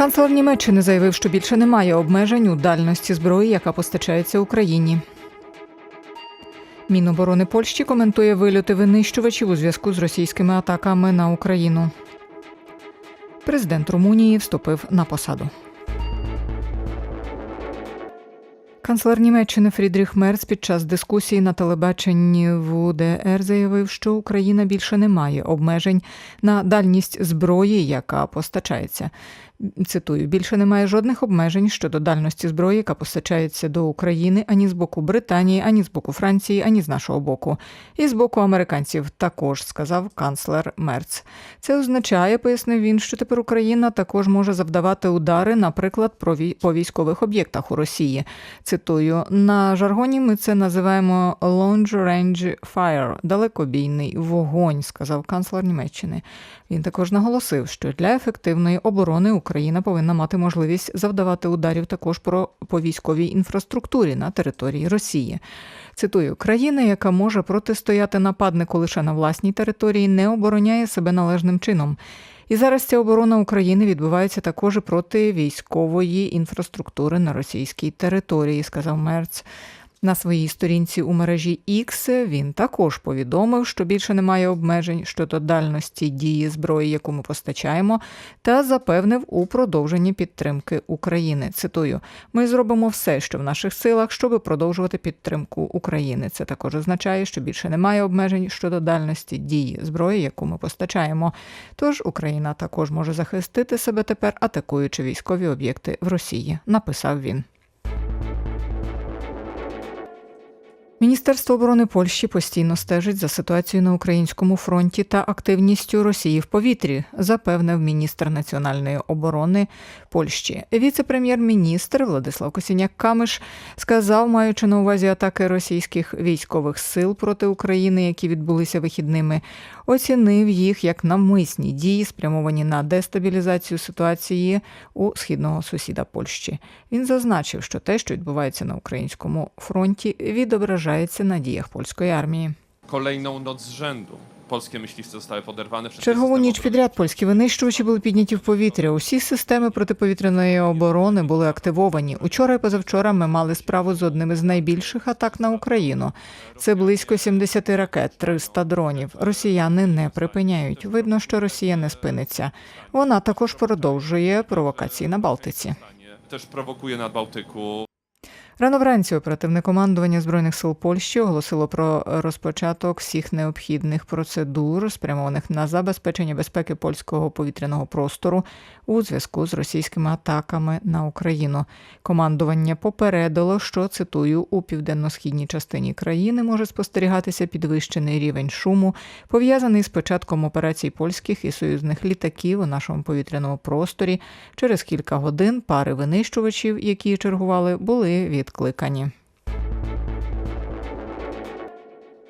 Канцлер Німеччини заявив, що більше немає обмежень у дальності зброї, яка постачається Україні. Міноборони Польщі коментує вильоти винищувачів у зв'язку з російськими атаками на Україну. Президент Румунії вступив на посаду. Канцлер Німеччини Фрідріх Мерц під час дискусії на телебаченні в УДР заявив, що Україна більше не має обмежень на дальність зброї, яка постачається. Цитую, більше немає жодних обмежень щодо дальності зброї, яка постачається до України ані з боку Британії, ані з боку Франції, ані з нашого боку. І з боку американців також, сказав канцлер Мерц. Це означає, пояснив він, що тепер Україна також може завдавати удари, наприклад, по військових об'єктах у Росії. Цитую, на жаргоні ми це називаємо long range fire, далекобійний вогонь, сказав канцлер Німеччини. Він також наголосив, що для ефективної оборони Україна повинна мати можливість завдавати ударів також про по військовій інфраструктурі на території Росії. Цитую, країна, яка може протистояти нападнику лише на власній території, не обороняє себе належним чином. І зараз ця оборона України відбувається також проти військової інфраструктури на російській території, сказав Мерц. На своїй сторінці у мережі X він також повідомив, що більше немає обмежень щодо дальності дії зброї, яку ми постачаємо, та запевнив у продовженні підтримки України. Цитую: ми зробимо все, що в наших силах, щоб продовжувати підтримку України. Це також означає, що більше немає обмежень щодо дальності дії зброї, яку ми постачаємо. Тож Україна також може захистити себе тепер, атакуючи військові об'єкти в Росії, написав він. Міністерство оборони Польщі постійно стежить за ситуацією на українському фронті та активністю Росії в повітрі, запевнив міністр національної оборони Польщі. Віце-прем'єр-міністр Владислав Косіняк Камиш сказав, маючи на увазі атаки російських військових сил проти України, які відбулися вихідними, оцінив їх як навмисні дії, спрямовані на дестабілізацію ситуації у східного сусіда Польщі. Він зазначив, що те, що відбувається на українському фронті, відображається на діях польської армії. Kolejną noc z rzędu polskie myśliwce zostały poderwane przez Чергову ніч підряд польські винищувачі були підняті в повітря. Усі системи протиповітряної оборони були активовані. Учора і позавчора ми мали справу з одним із найбільших атак на Україну. Це близько 70 ракет, 300 дронів. Росіяни не припиняють. Видно, що Росія не спиниться. Вона також продовжує провокації на Балтиці. Też prowokuje na Bałtyku. Рано вранці оперативне командування збройних сил Польщі оголосило про розпочаток всіх необхідних процедур, спрямованих на забезпечення безпеки польського повітряного простору у зв'язку з російськими атаками на Україну. Командування попередило, що цитую у південно-східній частині країни може спостерігатися підвищений рівень шуму, пов'язаний з початком операцій польських і союзних літаків у нашому повітряному просторі. Через кілька годин пари винищувачів, які чергували, були відкликані.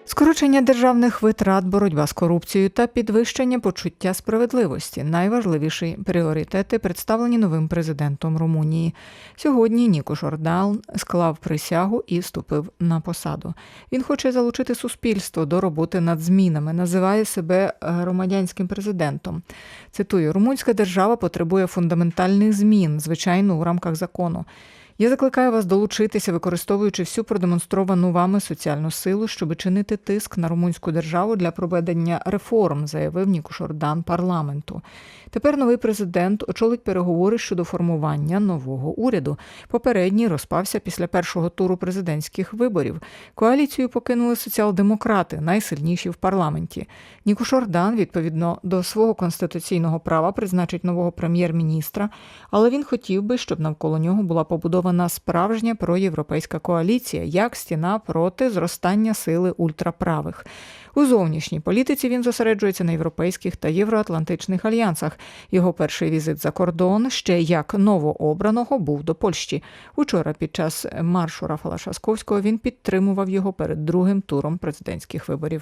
Скорочення державних витрат, боротьба з корупцією та підвищення почуття справедливості найважливіші пріоритети, представлені новим президентом Румунії. Сьогодні Нікош Ордаун склав присягу і вступив на посаду. Він хоче залучити суспільство до роботи над змінами, називає себе громадянським президентом. Цитую: Румунська держава потребує фундаментальних змін, звичайно, у рамках закону. Я закликаю вас долучитися, використовуючи всю продемонстровану вами соціальну силу, щоб чинити тиск на румунську державу для проведення реформ, заявив Нікуш Ордан парламенту. Тепер новий президент очолить переговори щодо формування нового уряду. Попередній розпався після першого туру президентських виборів. Коаліцію покинули соціал-демократи, найсильніші в парламенті. Нікуш Ордан, відповідно до свого конституційного права, призначить нового прем'єр-міністра, але він хотів би, щоб навколо нього була побудована справжня проєвропейська коаліція, як стіна проти зростання сили ультраправих. У зовнішній політиці він зосереджується на європейських та євроатлантичних альянсах. Його перший візит за кордон ще як новообраного був до Польщі. Учора під час маршу Рафала Шасковського він підтримував його перед другим туром президентських виборів.